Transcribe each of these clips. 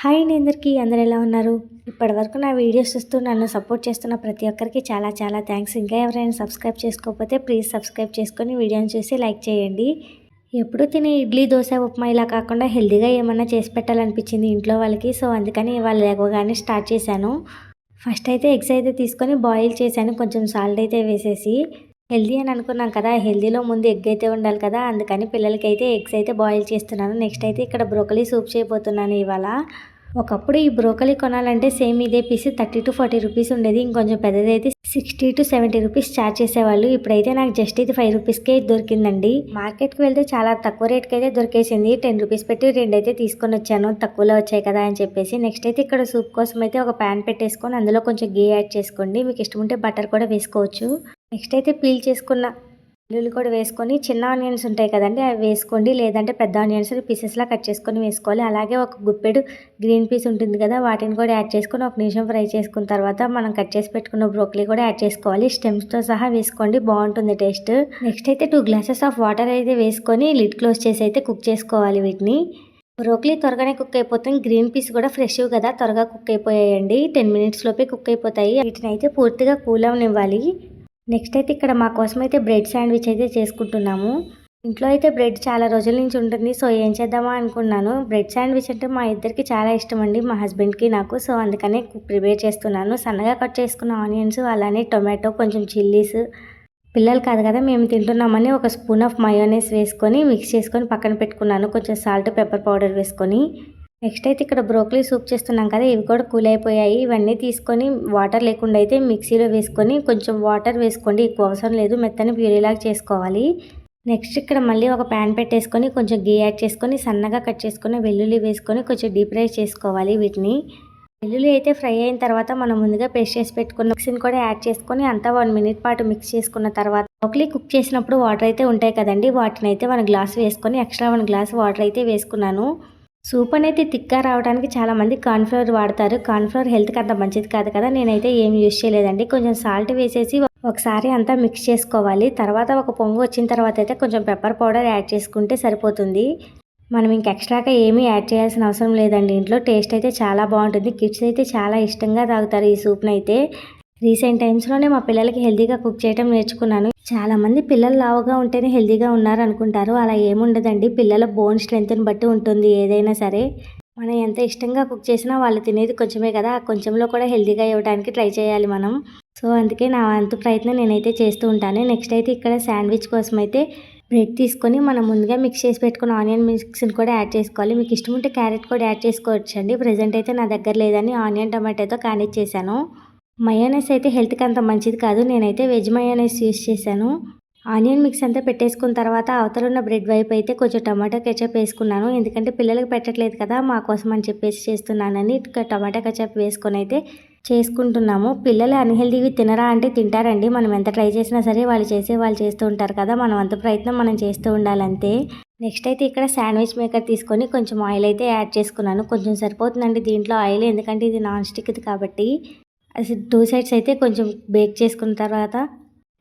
Hi అండి అందరికీ. అందరు ఎలా ఉన్నారు? ఇప్పటివరకు నా వీడియోస్ చూస్తూ నన్ను సపోర్ట్ చేస్తున్న ప్రతి ఒక్కరికి చాలా చాలా థ్యాంక్స్. ఇంకా ఎవరైనా సబ్స్క్రైబ్ చేసుకోకపోతే ప్లీజ్ సబ్స్క్రైబ్ చేసుకొని వీడియోని చూసి లైక్ చేయండి. ఎప్పుడు తినే ఇడ్లీ దోశ ఉప్మా ఇలా కాకుండా హెల్తీగా ఏమన్నా చేసి పెట్టాలనిపించింది ఇంట్లో వాళ్ళకి. సో అందుకని వాళ్ళు లేవగానే స్టార్ట్ చేశాను. ఫస్ట్ అయితే ఎగ్స్ అయితే తీసుకొని బాయిల్ చేశాను. కొంచెం సాల్ట్ అయితే వేసేసి హెల్దీ అని అనుకున్నాం కదా హెల్దీలో ముందు ఎగ్ అయితే ఉండాలి కదా అందుకని పిల్లలకి అయితే ఎగ్స్ అయితే బాయిల్ చేస్తున్నాను. నెక్స్ట్ అయితే ఇక్కడ బ్రోకలీ సూప్ చేయబోతున్నాను ఇవాళ. ఒకప్పుడు ఈ బ్రోకలీ కొనాలంటే సేమ్ ఇదే piece thirty two forty rupees ఉండేది ఇంకొంచెం పెద్దదైతే sixty two seventy rupees charge చేసేవాళ్ళు. ఇప్పుడైతే నాకు జస్ట్ ఇది ఫైవ్ రూపీస్కే దొరికిందండి. మార్కెట్కి వెళ్తే చాలా తక్కువ రేట్కి అయితే దొరికేసింది. టెన్ రూపీస్ పెట్టి రెండు అయితే తీసుకొని వచ్చాను. తక్కువలో వచ్చాయి కదా అని చెప్పేసి. నెక్స్ట్ అయితే ఇక్కడ సూప్ కోసం అయితే ఒక ప్యాన్ పెట్టేసుకొని అందులో కొంచెం గీ యాడ్ చేసుకోండి. మీకు ఇష్టం ఉంటే బటర్ కూడా వేసుకోవచ్చు. నెక్స్ట్ అయితే పీల్ చేసుకున్న వెల్లుల్లి కూడా వేసుకొని చిన్న ఆనియన్స్ ఉంటాయి కదండి అవి వేసుకోండి. లేదంటే పెద్ద ఆనియన్స్ పీసెస్లా కట్ చేసుకొని వేసుకోవాలి. అలాగే ఒక గుప్పెడు గ్రీన్ పీస్ ఉంటుంది కదా వాటిని కూడా యాడ్ చేసుకొని ఒక నిమిషం ఫ్రై చేసుకున్న తర్వాత మనం కట్ చేసి పెట్టుకున్న బ్రోకలీ కూడా యాడ్ చేసుకోవాలి. స్టెమ్స్తో సహా వేసుకోండి బాగుంటుంది టేస్ట్. నెక్స్ట్ అయితే టూ గ్లాసెస్ ఆఫ్ వాటర్ అయితే వేసుకొని లిడ్ క్లోజ్ చేసి అయితే కుక్ చేసుకోవాలి వీటిని. బ్రోకలీ త్వరగానే కుక్ అయిపోతుంది. గ్రీన్ పీస్ కూడా ఫ్రెష్ కదా త్వరగా కుక్ అయిపోయాయండి. టెన్ మినిట్స్ లోపే కుక్ అయిపోతాయి. వీటిని అయితే పూర్తిగా కూల్ అవనివ్వాలి. నెక్స్ట్ అయితే ఇక్కడ మా కోసం అయితే బ్రెడ్ శాండ్విచ్ అయితే చేసుకుంటున్నాము. ఇంట్లో అయితే బ్రెడ్ చాలా రోజుల నుంచి ఉంటుంది. సో ఏం చేద్దామా అనుకున్నాను. బ్రెడ్ శాండ్విచ్ అంటే మా ఇద్దరికి చాలా ఇష్టం అండి. మా హస్బెండ్కి నాకు. సో అందుకనే ప్రిపేర్ చేస్తున్నాను. సన్నగా కట్ చేసుకున్న ఆనియన్స్ అలానే టొమాటో కొంచెం చిల్లీస్. పిల్లలు కాదు కదా మేము తింటున్నామని ఒక స్పూన్ ఆఫ్ మయోనైస్ వేసుకొని మిక్స్ చేసుకొని పక్కన పెట్టుకున్నాను. కొంచెం సాల్ట్ పెప్పర్ పౌడర్ వేసుకొని. నెక్స్ట్ అయితే ఇక్కడ బ్రోకలీ సూప్ చేస్తున్నాం కదా ఇవి కూడా కూల్ అయిపోయాయి. ఇవన్నీ తీసుకొని వాటర్ లేకుండా అయితే మిక్సీలో వేసుకొని కొంచెం వాటర్ వేసుకోండి ఎక్కువ అవసరం లేదు మెత్తని ప్యూరీలాగా చేసుకోవాలి. నెక్స్ట్ ఇక్కడ మళ్ళీ ఒక ప్యాన్ పెట్టేసుకొని కొంచెం గీ యాడ్ చేసుకొని సన్నగా కట్ చేసుకొని వెల్లుల్లి వేసుకొని కొంచెం డీప్ ఫ్రై చేసుకోవాలి వీటిని. వెల్లుల్లి అయితే ఫ్రై అయిన తర్వాత మనం ముందుగా పేస్ట్ చేసి పెట్టుకున్న మిక్సీని కూడా యాడ్ చేసుకొని అంతా వన్ మినిట్ పాటు మిక్స్ చేసుకున్న తర్వాత బ్రోకలీ కుక్ చేసినప్పుడు వాటర్ అయితే ఉంటాయి కదండి వాటిని అయితే వన్ గ్లాస్ వేసుకొని ఎక్స్ట్రా వన్ గ్లాస్ వాటర్ అయితే వేసుకున్నాను. సూప్ అనేది తిక్గా రావడానికి చాలామంది కార్న్ఫ్లవర్ వాడతారు. కార్న్ఫ్లవర్ హెల్త్కి అంత మంచిది కాదు కదా. నేనైతే ఏం యూజ్ చేయలేదండి. కొంచెం సాల్ట్ వేసేసి ఒకసారి అంతా మిక్స్ చేసుకోవాలి. తర్వాత ఒక పొంగు వచ్చిన తర్వాత అయితే కొంచెం పెప్పర్ పౌడర్ యాడ్ చేసుకుంటే సరిపోతుంది. మనం ఇంక ఎక్స్ట్రాగా ఏమీ యాడ్ చేయాల్సిన అవసరం లేదండి. ఇంట్లో టేస్ట్ అయితే చాలా బాగుంటుంది. కిడ్స్ అయితే చాలా ఇష్టంగా తాగుతారు ఈ సూప్ని అయితే రీసెంట్ టైమ్స్లోనే మా పిల్లలకి హెల్తీగా కుక్ చేయడం నేర్చుకున్నాను. చాలామంది పిల్లలు లావుగా ఉంటేనే హెల్తీగా ఉన్నారు అనుకుంటారు అలా ఏముండదండి. పిల్లల బోన్ స్ట్రెంత్ని బట్టి ఉంటుంది ఏదైనా సరే. మనం ఎంత ఇష్టంగా కుక్ చేసినా వాళ్ళు తినేది కొంచెమే కదా. ఆ కొంచెంలో కూడా హెల్తీగా ఇవ్వడానికి ట్రై చేయాలి మనం. సో అందుకే నా అంత ప్రయత్నం నేనైతే చేస్తూ ఉంటాను. నెక్స్ట్ అయితే ఇక్కడ శాండ్విచ్ కోసం అయితే బ్రెడ్ తీసుకొని మనం ముందుగా మిక్స్ చేసి పెట్టుకున్న ఆనియన్ మిక్స్ని కూడా యాడ్ చేసుకోవాలి. మీకు ఇష్టం ఉంటే క్యారెట్ కూడా యాడ్ చేసుకోవచ్చు అండి ప్రజెంట్ అయితే నా దగ్గర లేదని ఆనియన్ టమాటోతో కానిచ్చేసాను. మయోనైస్ అయితే హెల్త్కి అంత మంచిది కాదు. నేనైతే వెజ్ మయోనైస్ యూస్ చేశాను. ఆనియన్ మిక్స్ అంతా పెట్టేసుకున్న తర్వాత అవతల ఉన్న బ్రెడ్ వైపు అయితే కొంచెం టమాటో కెచప్ వేసుకున్నాను. ఎందుకంటే పిల్లలకి పెట్టట్లేదు కదా మా కోసం అని చెప్పేసి చేస్తున్నానని టమాటో కెచప్ వేసుకొని అయితే చేసుకుంటున్నాము. పిల్లలు అన్హెల్దీవి తినరా అంటే తింటారండి. మనం ఎంత ట్రై చేసినా సరే వాళ్ళు చేసే వాళ్ళు చేస్తూ ఉంటారు కదా మనం అంత ప్రయత్నం మనం చేస్తూ ఉండాలంతే. నెక్స్ట్ అయితే ఇక్కడ శాండ్విచ్ మేకర్ తీసుకొని కొంచెం ఆయిల్ అయితే యాడ్ చేసుకున్నాను. కొంచెం సరిపోతుందండి దీంట్లో ఆయిల్ ఎందుకంటే ఇది నాన్ స్టిక్ది కాబట్టి. టూ సైడ్స్ అయితే కొంచెం బేక్ చేసుకున్న తర్వాత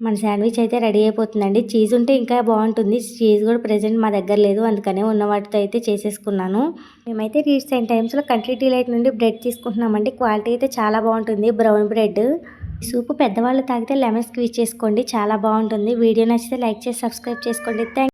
మన శాండ్విచ్ అయితే రెడీ అయిపోతుందండి. చీజ్ ఉంటే ఇంకా బాగుంటుంది. చీజ్ కూడా ప్రజెంట్ మా దగ్గర లేదు. అందుకనే ఉన్న వాటితో అయితే చేసేసుకున్నాను. మేమైతే రీసెంట్ టైమ్స్లో కంట్రీ డిలైట్ నుండి బ్రెడ్ తీసుకుంటున్నామండి. క్వాలిటీ అయితే చాలా బాగుంటుంది. Brown bread. సూపు పెద్దవాళ్ళు తాగితే లెమన్ స్క్వీజ్ చేసుకోండి. చాలా బాగుంటుంది. వీడియో నచ్చితే లైక్ చేసి సబ్స్క్రైబ్ చేసుకోండి. థ్యాంక్